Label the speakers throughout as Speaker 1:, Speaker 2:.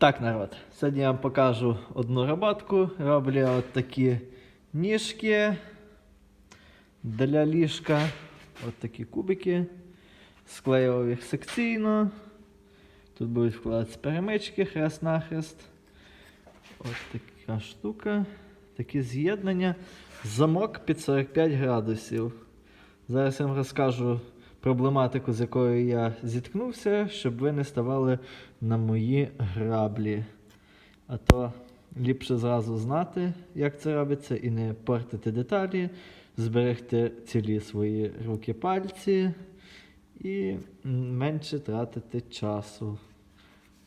Speaker 1: Так, народ, сьогодні я вам покажу одну роботку. Роблю от такі ніжки для ліжка. От такі кубики. Склеював їх секційно. Тут будуть вкладатися перемички, хрест-нахрест. От така штука. Такі з'єднання. Замок під 45 градусів. Зараз я вам розкажу проблематику, з якою я зіткнувся, щоб ви не ставали на мої граблі. А то ліпше зразу знати, як це робиться, і не портити деталі, зберегти цілі свої руки пальці і менше тратити часу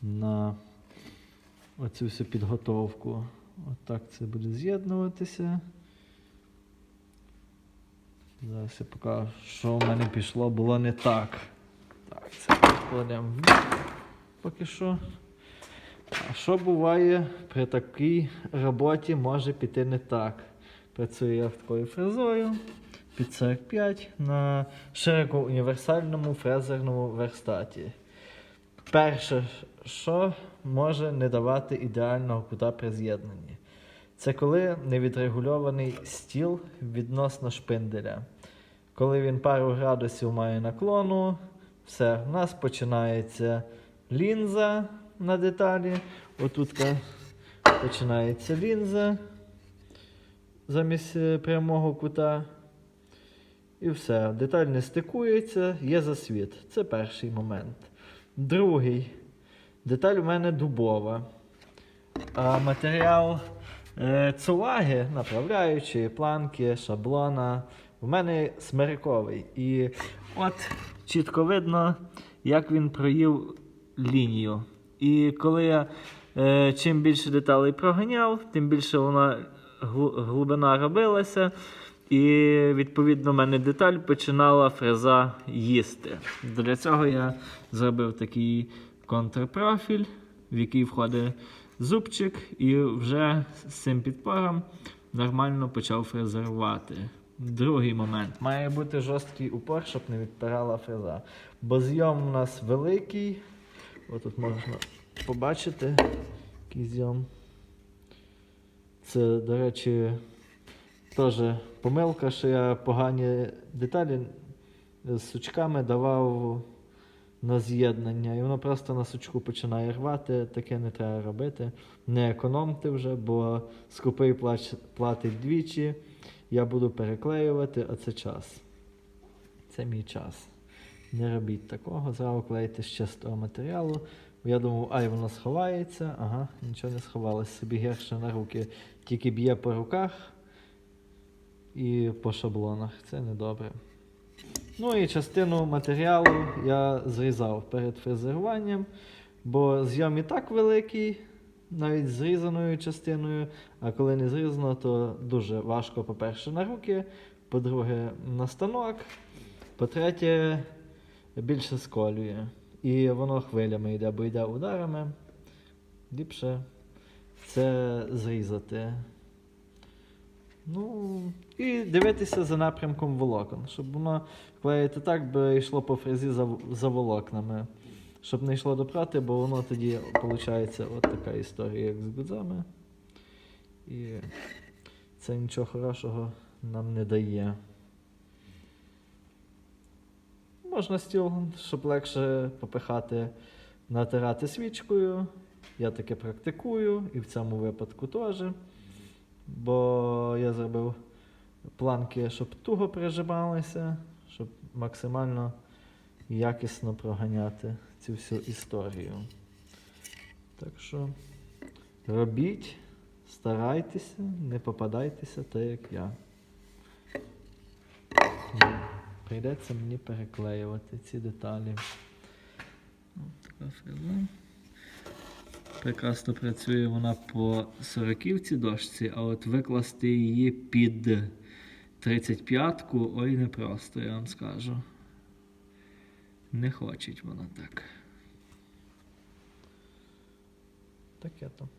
Speaker 1: на оцю всю підготовку. Отак це буде з'єднуватися. Зараз я покажу, що в мене пішло, було не так. Так, це бік поки що. А що буває при такій роботі може піти не так? Працюю я такою фрезою під 45 на широко універсальному фрезерному верстаті. Перше, що може не давати ідеального кута при з'єднанні, це коли невідрегульований стіл відносно шпинделя. Коли він пару градусів має наклону, все, в нас починається лінза на деталі. Отут починається лінза замість е, прямого кута. І все, деталь не стикується, є засвіт. Це перший момент. Другий. Деталь у мене дубова. А матеріал цулаги, направляючої, планки, шаблона. У мене смириковий. І от чітко видно, як він проїв лінію. І коли я е, чим більше деталей проганяв, тим більше вона глибина робилася. І відповідно в мене деталь починала фреза їсти. Для цього я зробив такий контрпрофіль, в який входить зубчик, і вже з цим підпором нормально почав фрезерувати. Другий момент. Має бути жорсткий упор, щоб не відпирала фреза. Бо зйом у нас великий. Отут можна побачити, який зйом. Це, до речі, теж помилка, що я погані деталі з сучками давав на з'єднання. І воно просто на сучку починає рвати. Таке не треба робити. Не економте вже, бо скупий платить двічі. Я буду переклеювати, а це час. Це мій час. Не робіть такого, зразу клеїте з чистого матеріалу. Я думав, ай, воно сховається. Ага, нічого не сховалося. Собі гірше на руки. Тільки б'є по руках і по шаблонах. Це недобре. Ну і частину матеріалу я зрізав перед фрезеруванням, бо зйом і так великий, навіть зрізаною частиною. А коли не зрізано, то дуже важко, по-перше, на руки, по-друге, на станок, по-третє, більше сколює. І воно хвилями йде, бо йде ударами. Ліпше це зрізати. Ну, і дивитися за напрямком волокон, щоб воно клеїти так, би йшло по фрезі за, за волокнами. Щоб не йшло до прати, бо воно тоді виходить от така історія, як з гудзами. І це нічого хорошого нам не дає. Можна стіл, щоб легше попихати, натирати свічкою. Я таке практикую і в цьому випадку теж. Бо я зробив планки, щоб туго прижималися, щоб максимально якісно проганяти цю всю історію. Так що робіть, старайтеся, не попадайтеся так, як я. Прийдеться мені переклеювати ці деталі. Ось така фреза. Прекрасно працює вона по 40 дошці, а от викласти її під 35-ку, ой, непросто, я вам скажу. Не хочеть вона так. Таке то.